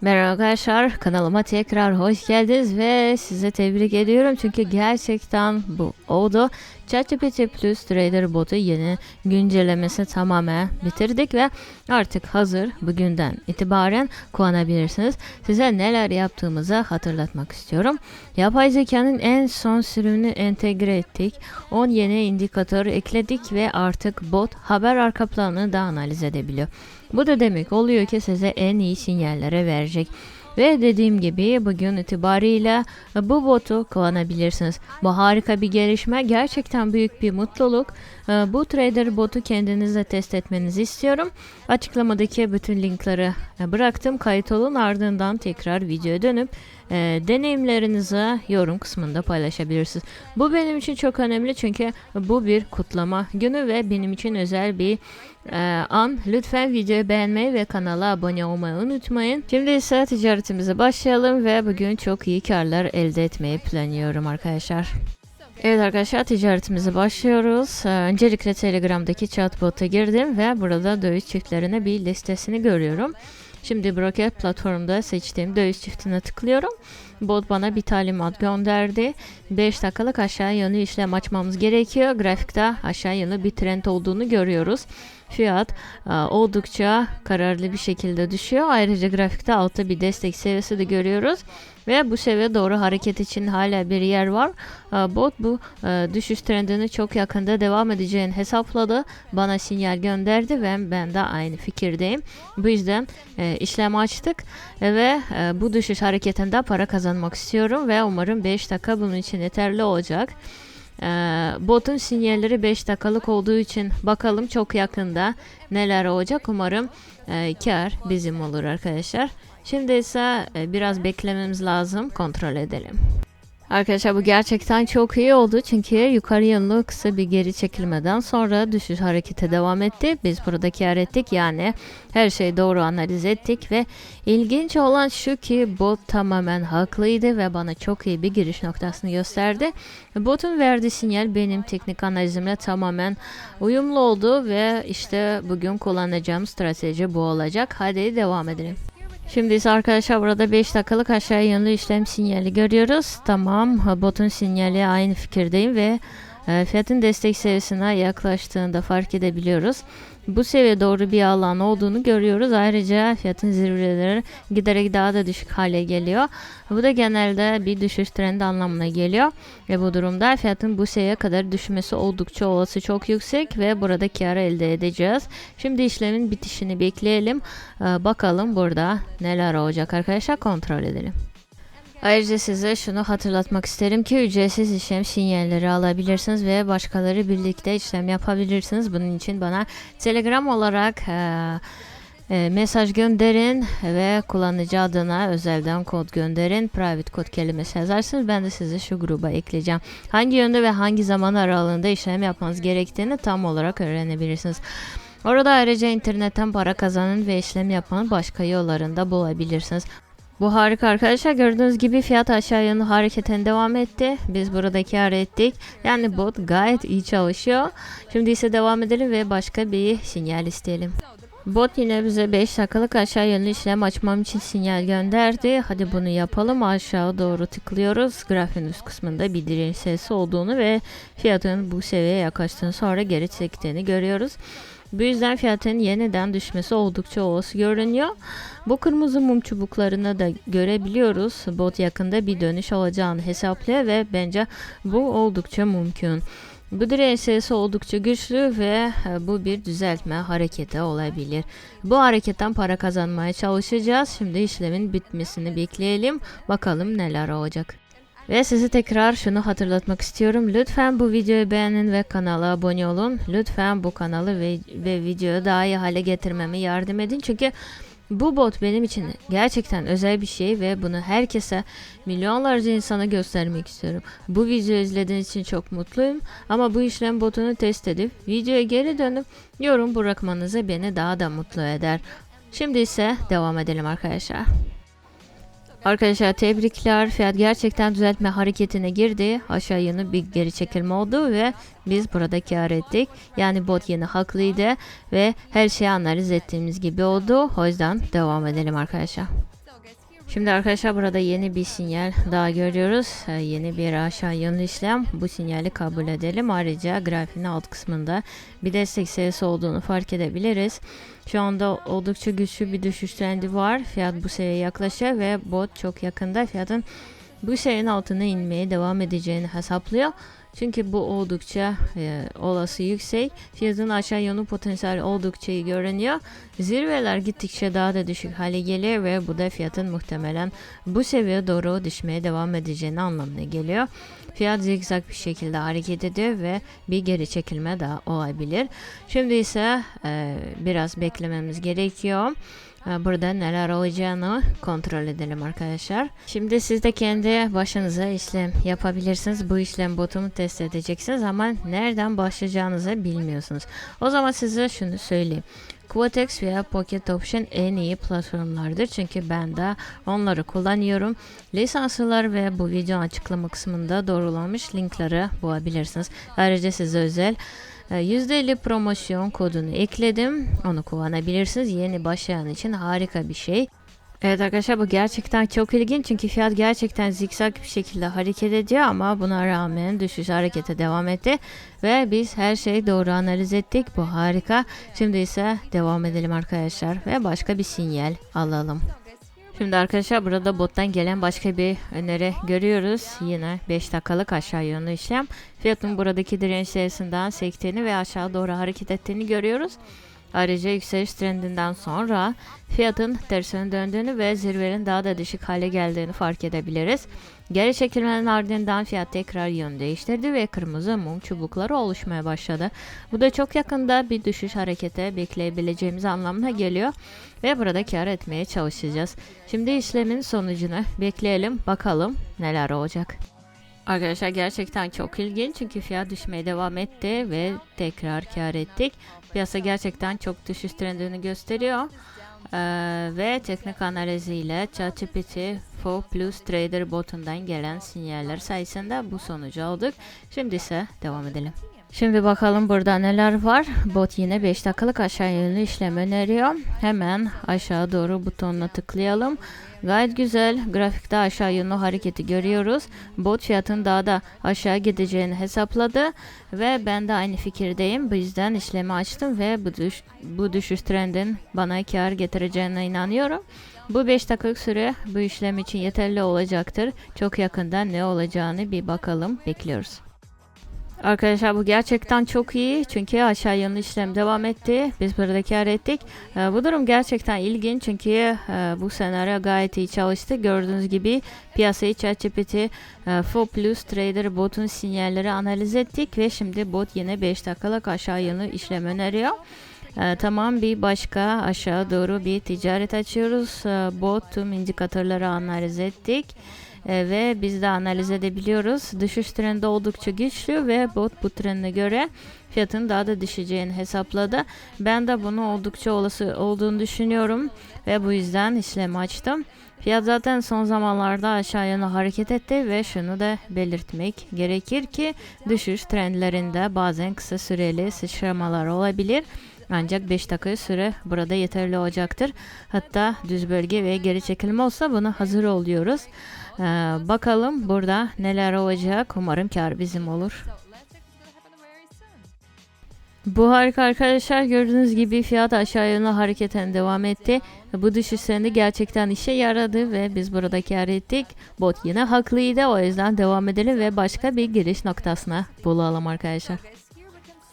Merhaba arkadaşlar, kanalıma tekrar hoş geldiniz ve size tebrik ediyorum çünkü gerçekten bu oldu. ChatGPT Plus Trader botu yeni güncellemesi tamamen bitirdik ve artık hazır bugünden itibaren kullanabilirsiniz. Size neler yaptığımızı hatırlatmak istiyorum. Yapay zekanın en son sürümünü entegre ettik. 10 yeni indikatör ekledik ve artık bot haber arka planını da analiz edebiliyor. Bu da demek oluyor ki size en iyi sinyallere verecek. Ve dediğim gibi bugün itibariyle bu botu kullanabilirsiniz. Bu harika bir gelişme. Gerçekten büyük bir mutluluk. Ee, Bu trader botu kendinizde test etmenizi istiyorum. Açıklamadaki bütün linkleri e, bıraktım. Kayıt olun ardından tekrar videoya dönüp e, deneyimlerinizi yorum kısmında paylaşabilirsiniz. Bu benim için çok önemli çünkü bu bir kutlama günü ve benim için özel bir e, an. Lütfen videoyu beğenmeyi ve kanala abone olmayı unutmayın. Şimdi ise ticaretimize başlayalım ve bugün çok iyi karlar elde etmeyi planlıyorum arkadaşlar. Evet arkadaşlar ticaretimize başlıyoruz. Ee, Öncelikle Telegram'daki chatbot'a girdim ve burada döviz çiftlerine bir listesini görüyorum. Şimdi broker platformda seçtiğim döviz çiftine tıklıyorum. Bot bana bir talimat gönderdi. 5 dakikalık aşağı yönlü işlem açmamız gerekiyor. Grafikte aşağı yönlü bir trend olduğunu görüyoruz. Fiyat e, oldukça kararlı bir şekilde düşüyor. Ayrıca grafikte altta bir destek seviyesi de görüyoruz. Ve bu seviye doğru hareket için hala bir yer var. E, Bot bu e, düşüş trendini çok yakında devam edeceğini hesapladı. Bana sinyal gönderdi ve ben de aynı fikirdeyim. Bu yüzden işlem açtık ve bu düşüş hareketinde para kazanmak istiyorum ve umarım 5 dakika bunun için yeterli olacak. Ee, botun sinyalleri 5 dakikalık olduğu için bakalım çok yakında neler olacak. Umarım e, kar bizim olur arkadaşlar. Şimdi ise e, biraz beklememiz lazım. Kontrol edelim. Arkadaşlar bu gerçekten çok iyi oldu çünkü yukarı yönlü kısa bir geri çekilmeden sonra düşüş harekete devam etti. Biz burada kar ettik yani her şeyi doğru analiz ettik ve ilginç olan şu ki bot tamamen haklıydı ve bana çok iyi bir giriş noktasını gösterdi. Botun verdiği sinyal benim teknik analizimle tamamen uyumlu oldu ve işte bugün kullanacağım strateji bu olacak. Hadi devam edelim. Şimdi ise arkadaşlar burada 5 dakikalık aşağı yönlü işlem sinyali görüyoruz. Tamam botun sinyali aynı fikirdeyim ve fiyatın destek seviyesine yaklaştığında fark edebiliyoruz. Bu seviye doğru bir alan olduğunu görüyoruz. Ayrıca fiyatın zirveleri giderek daha da düşük hale geliyor. Bu da genelde bir düşüş trendi anlamına geliyor. Ve bu durumda fiyatın bu seviyeye kadar düşmesi oldukça olası çok yüksek ve burada kar elde edeceğiz. Şimdi işlemin bitişini bekleyelim. Ee, bakalım burada neler olacak arkadaşlar kontrol edelim. Ayrıca size şunu hatırlatmak isterim ki ücretsiz işlem sinyalleri alabilirsiniz ve başkaları birlikte işlem yapabilirsiniz. Bunun için bana Telegram olarak e, e, mesaj gönderin ve kullanıcı adına özelden kod gönderin. Private kod kelimesi yazarsınız. Ben de sizi şu gruba ekleyeceğim. Hangi yönde ve hangi zaman aralığında işlem yapmanız gerektiğini tam olarak öğrenebilirsiniz. Orada ayrıca internetten para kazanın ve işlem yapmanın başka yollarını da bulabilirsiniz. Bu harika arkadaşlar. Gördüğünüz gibi fiyat aşağı yönlü hareketen devam etti. Biz burada kar ettik. Yani bot gayet iyi çalışıyor. Şimdi ise devam edelim ve başka bir sinyal isteyelim. Bot yine bize 5 dakikalık aşağı yönlü işlem açmam için sinyal gönderdi. Hadi bunu yapalım. Aşağı doğru tıklıyoruz. Grafiğin üst kısmında bir direnç sesi olduğunu ve fiyatın bu seviyeye yaklaştığını sonra geri çektiğini görüyoruz. Bu yüzden fiyatın yeniden düşmesi oldukça olası görünüyor. Bu kırmızı mum çubuklarını da görebiliyoruz. Bot yakında bir dönüş olacağını hesaplıyor ve bence bu oldukça mümkün. Bu direnç oldukça güçlü ve e, bu bir düzeltme hareketi olabilir. Bu hareketten para kazanmaya çalışacağız. Şimdi işlemin bitmesini bekleyelim. Bakalım neler olacak. Ve sizi tekrar şunu hatırlatmak istiyorum. Lütfen bu videoyu beğenin ve kanala abone olun. Lütfen bu kanalı ve, ve videoyu daha iyi hale getirmeme yardım edin. Çünkü bu bot benim için gerçekten özel bir şey ve bunu herkese milyonlarca insana göstermek istiyorum. Bu videoyu izlediğiniz için çok mutluyum ama bu işlem botunu test edip videoya geri dönüp yorum bırakmanızı beni daha da mutlu eder. Şimdi ise devam edelim arkadaşlar. Arkadaşlar tebrikler. Fiyat gerçekten düzeltme hareketine girdi. Aşağı yönlü bir geri çekilme oldu ve biz burada kar ettik. Yani bot yine haklıydı ve her şeyi analiz ettiğimiz gibi oldu. O yüzden devam edelim arkadaşlar. Şimdi arkadaşlar burada yeni bir sinyal daha görüyoruz. Ee, yeni bir aşağı yönlü işlem. Bu sinyali kabul edelim. Ayrıca grafiğin alt kısmında bir destek sayısı olduğunu fark edebiliriz. Şu anda oldukça güçlü bir düşüş trendi var. Fiyat bu seviyeye yaklaşıyor ve bot çok yakında fiyatın bu seviyenin altına inmeye devam edeceğini hesaplıyor. Çünkü bu oldukça e, olası yüksek. Fiyatın aşağı yönlü potansiyeli oldukça iyi görünüyor. Zirveler gittikçe daha da düşük hale geliyor ve bu da fiyatın muhtemelen bu seviyeye doğru düşmeye devam edeceğini anlamına geliyor. Fiyat zigzag bir şekilde hareket ediyor ve bir geri çekilme daha olabilir. Şimdi ise e, biraz beklememiz gerekiyor. Burada neler olacağını kontrol edelim arkadaşlar. Şimdi siz de kendi başınıza işlem yapabilirsiniz. Bu işlem botumu test edeceksiniz ama nereden başlayacağınızı bilmiyorsunuz. O zaman size şunu söyleyeyim. Quotex veya Pocket Option en iyi platformlardır. Çünkü ben de onları kullanıyorum. Lisanslar ve bu video açıklama kısmında doğrulanmış linkleri bulabilirsiniz. Ayrıca size özel %50 promosyon kodunu ekledim. Onu kullanabilirsiniz. Yeni başlayan için harika bir şey. Evet arkadaşlar bu gerçekten çok ilginç çünkü fiyat gerçekten zikzak bir şekilde hareket ediyor ama buna rağmen düşüş harekete devam etti ve biz her şeyi doğru analiz ettik bu harika şimdi ise devam edelim arkadaşlar ve başka bir sinyal alalım. Şimdi arkadaşlar burada bottan gelen başka bir öneri görüyoruz. Yine 5 dakikalık aşağı yönlü işlem. Fiyatın buradaki direnç sayısından sektiğini ve aşağı doğru hareket ettiğini görüyoruz. Ayrıca yükseliş trendinden sonra fiyatın tersine döndüğünü ve zirvenin daha da düşük hale geldiğini fark edebiliriz. Geri çekilmenin ardından fiyat tekrar yön değiştirdi ve kırmızı mum çubukları oluşmaya başladı. Bu da çok yakında bir düşüş harekete bekleyebileceğimiz anlamına geliyor ve burada kar etmeye çalışacağız. Şimdi işlemin sonucunu bekleyelim bakalım neler olacak. Arkadaşlar gerçekten çok ilginç çünkü fiyat düşmeye devam etti ve tekrar kar ettik. Piyasa gerçekten çok düşüş trendini gösteriyor. Ee, ve teknik analiziyle ChatGPT 4 Plus Trader botundan gelen sinyaller sayesinde bu sonucu aldık. Şimdi ise devam edelim. Şimdi bakalım burada neler var. Bot yine 5 dakikalık aşağı yönlü işlem öneriyor. Hemen aşağı doğru butonuna tıklayalım. Gayet güzel. Grafikte aşağı yönlü hareketi görüyoruz. Bot fiyatın daha da aşağı gideceğini hesapladı ve ben de aynı fikirdeyim. Bu yüzden işlemi açtım ve bu, düş bu düşüş trendin bana kar getireceğine inanıyorum. Bu 5 dakikalık süre bu işlem için yeterli olacaktır. Çok yakında ne olacağını bir bakalım. Bekliyoruz. Arkadaşlar bu gerçekten çok iyi çünkü aşağı yönlü işlem devam etti. Biz burada kar ettik. Ee, bu durum gerçekten ilginç çünkü e, bu senaryo gayet iyi çalıştı. Gördüğünüz gibi piyasayı ChatGPT e, 4 Plus Trader botun sinyalleri analiz ettik ve şimdi bot yine 5 dakikalık aşağı yönlü işlem öneriyor. Ee, tamam bir başka aşağı doğru bir ticaret açıyoruz. Ee, bot tüm indikatörleri analiz ettik. E, ve biz de analiz edebiliyoruz. Düşüş trendi oldukça güçlü ve bot bu trende göre fiyatın daha da düşeceğini hesapladı. Ben de bunu oldukça olası olduğunu düşünüyorum ve bu yüzden işlemi açtım. Fiyat zaten son zamanlarda aşağı yönlü hareket etti ve şunu da belirtmek gerekir ki düşüş trendlerinde bazen kısa süreli sıçramalar olabilir. Ancak 5 dakika süre burada yeterli olacaktır. Hatta düz bölge ve geri çekilme olsa buna hazır oluyoruz. Ee, bakalım burada neler olacak. Umarım kar bizim olur. Bu harika arkadaşlar gördüğünüz gibi fiyat aşağı yönlü hareketen devam etti. Bu düşüş sendi gerçekten işe yaradı ve biz burada kar ettik. Bot yine haklıydı o yüzden devam edelim ve başka bir giriş noktasına bulalım arkadaşlar.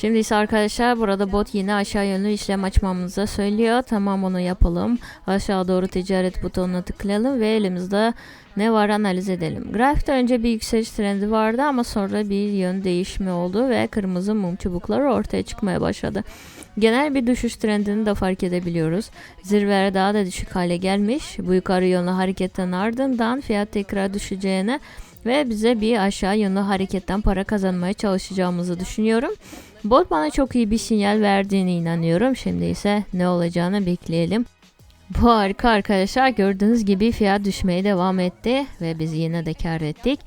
Şimdi ise arkadaşlar burada bot yine aşağı yönlü işlem açmamızı söylüyor. Tamam onu yapalım. Aşağı doğru ticaret butonuna tıklayalım ve elimizde ne var analiz edelim. Grafikte önce bir yükseliş trendi vardı ama sonra bir yön değişimi oldu ve kırmızı mum çubukları ortaya çıkmaya başladı. Genel bir düşüş trendini de fark edebiliyoruz. Zirveye daha da düşük hale gelmiş. Bu yukarı yönlü hareketten ardından fiyat tekrar düşeceğine ve bize bir aşağı yönlü hareketten para kazanmaya çalışacağımızı düşünüyorum. Bot bana çok iyi bir sinyal verdiğine inanıyorum. Şimdi ise ne olacağını bekleyelim. Bu harika arkadaşlar. Gördüğünüz gibi fiyat düşmeye devam etti ve biz yine de kar ettik.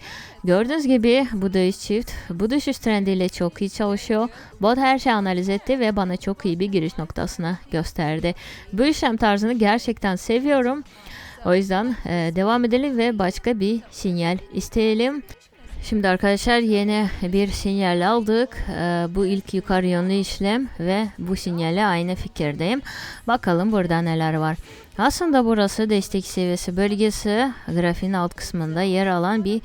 Gördüğünüz gibi bu dövüş çift bu düşüş trendiyle çok iyi çalışıyor. Bot her şeyi analiz etti ve bana çok iyi bir giriş noktasına gösterdi. Bu işlem tarzını gerçekten seviyorum. O yüzden e, devam edelim ve başka bir sinyal isteyelim. Şimdi arkadaşlar yeni bir sinyal aldık. Ee, bu ilk yukarı yönlü işlem ve bu sinyalle aynı fikirdeyim. Bakalım burada neler var. Aslında burası destek seviyesi bölgesi. Grafiğin alt kısmında yer alan bir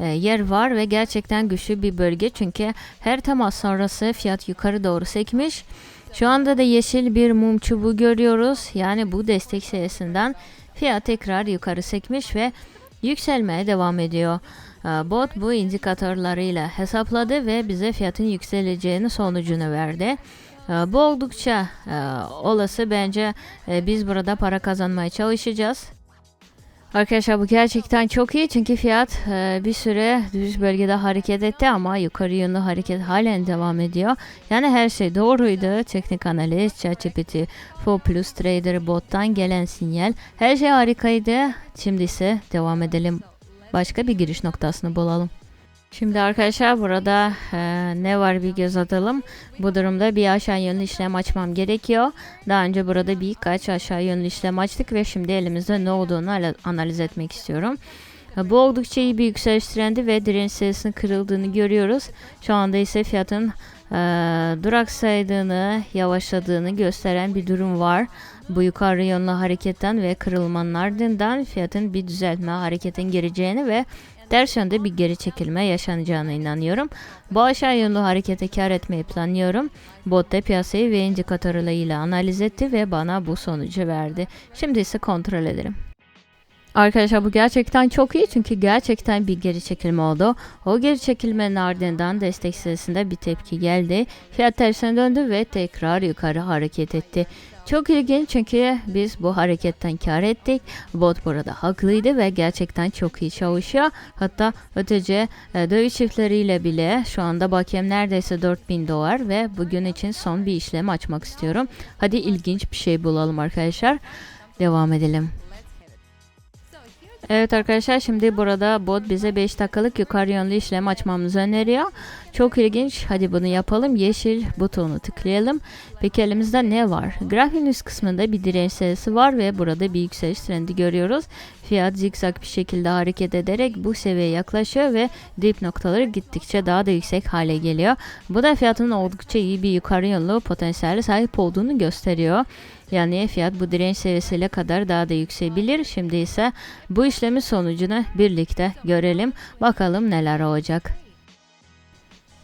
e, yer var ve gerçekten güçlü bir bölge. Çünkü her temas sonrası fiyat yukarı doğru sekmiş. Şu anda da yeşil bir mum çubuğu görüyoruz. Yani bu destek seviyesinden fiyat tekrar yukarı sekmiş ve yükselmeye devam ediyor. Ee, Bot bu indikatörleriyle hesapladı ve bize fiyatın yükseleceğini sonucunu verdi. Ee, Bu oldukça e, olası bence e, biz burada para kazanmaya çalışacağız. Arkadaşlar bu gerçekten çok iyi çünkü fiyat e, bir süre düz bölgede hareket etti ama yukarı yönlü hareket halen devam ediyor. Yani her şey doğruydu. Teknik analiz, ChatGPT, Fo Plus Trader bottan gelen sinyal her şey harikaydı. Şimdi ise devam edelim. Başka bir giriş noktasını bulalım. Şimdi arkadaşlar burada e, ne var bir göz atalım. Bu durumda bir aşağı yönlü işlem açmam gerekiyor. Daha önce burada birkaç aşağı yönlü işlem açtık ve şimdi elimizde ne olduğunu analiz etmek istiyorum. E, Bu oldukça iyi bir yükseliş trendi ve direnç sayısının kırıldığını görüyoruz. Şu anda ise fiyatın e, duraksaydığını, yavaşladığını gösteren bir durum var. Bu yukarı yönlü hareketten ve kırılmanın ardından fiyatın bir düzeltme hareketin gireceğini ve ters yönde bir geri çekilme yaşanacağına inanıyorum. Bu aşağı yönlü harekete kar etmeyi planlıyorum. Bot da piyasayı ve indikatörleriyle analiz etti ve bana bu sonucu verdi. Şimdi ise kontrol edelim. Arkadaşlar bu gerçekten çok iyi çünkü gerçekten bir geri çekilme oldu. O geri çekilmenin ardından destek seviyesinde bir tepki geldi. Fiyat tersine döndü ve tekrar yukarı hareket etti. Çok ilginç çünkü biz bu hareketten kar ettik. Bot burada haklıydı ve gerçekten çok iyi çalışıyor. Hatta ötece e, döviz çiftleriyle bile şu anda bakiyem neredeyse 4000 dolar ve bugün için son bir işlem açmak istiyorum. Hadi ilginç bir şey bulalım arkadaşlar. Devam edelim. Evet arkadaşlar şimdi burada bot bize 5 dakikalık yukarı yönlü işlem açmamızı öneriyor. Çok ilginç. Hadi bunu yapalım. Yeşil butonu tıklayalım. Peki elimizde ne var? Grafiğin üst kısmında bir direnç sayısı var ve burada bir yükseliş trendi görüyoruz. Fiyat zikzak bir şekilde hareket ederek bu seviyeye yaklaşıyor ve dip noktaları gittikçe daha da yüksek hale geliyor. Bu da fiyatın oldukça iyi bir yukarı yönlü potansiyeli sahip olduğunu gösteriyor. Yani fiyat bu direnç seviyesiyle kadar daha da yükselebilir. Şimdi ise bu işlemin sonucunu birlikte görelim. Bakalım neler olacak.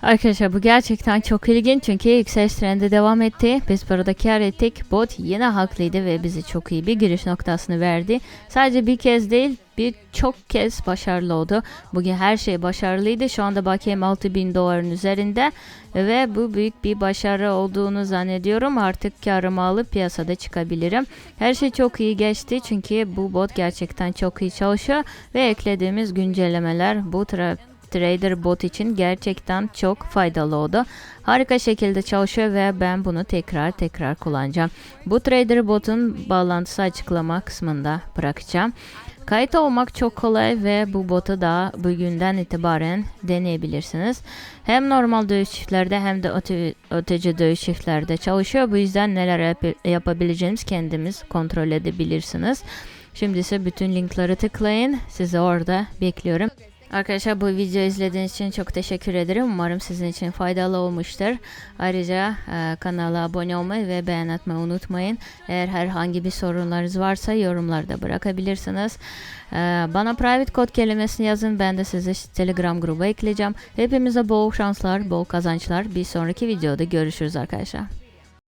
Arkadaşlar bu gerçekten çok ilginç çünkü yükseliş trendi devam etti. Biz burada kar ettik. Bot yine haklıydı ve bize çok iyi bir giriş noktasını verdi. Sadece bir kez değil birçok kez başarılı oldu. Bugün her şey başarılıydı. Şu anda bakiyem 6000 doların üzerinde ve bu büyük bir başarı olduğunu zannediyorum. Artık karımı alıp piyasada çıkabilirim. Her şey çok iyi geçti çünkü bu bot gerçekten çok iyi çalışıyor ve eklediğimiz güncellemeler bu tra- Trader bot için gerçekten çok faydalı oldu. Harika şekilde çalışıyor ve ben bunu tekrar tekrar kullanacağım. Bu Trader botun bağlantısı açıklama kısmında bırakacağım. Kayıt olmak çok kolay ve bu botu da bugünden itibaren deneyebilirsiniz. Hem normal dövüş çiftlerde hem de öte, öteci dövüş çiftlerde çalışıyor. Bu yüzden neler yap- yapabileceğiniz kendimiz kontrol edebilirsiniz. Şimdi ise bütün linkleri tıklayın. Sizi orada bekliyorum. Arkadaşlar bu videoyu izlediğiniz için çok teşekkür ederim. Umarım sizin için faydalı olmuştur. Ayrıca e, kanala abone olmayı ve beğen atmayı unutmayın. Eğer herhangi bir sorunlarınız varsa yorumlarda bırakabilirsiniz. E, bana private kod kelimesini yazın. Ben de sizi Telegram gruba ekleyeceğim. Hepimize bol şanslar, bol kazançlar. Bir sonraki videoda görüşürüz arkadaşlar.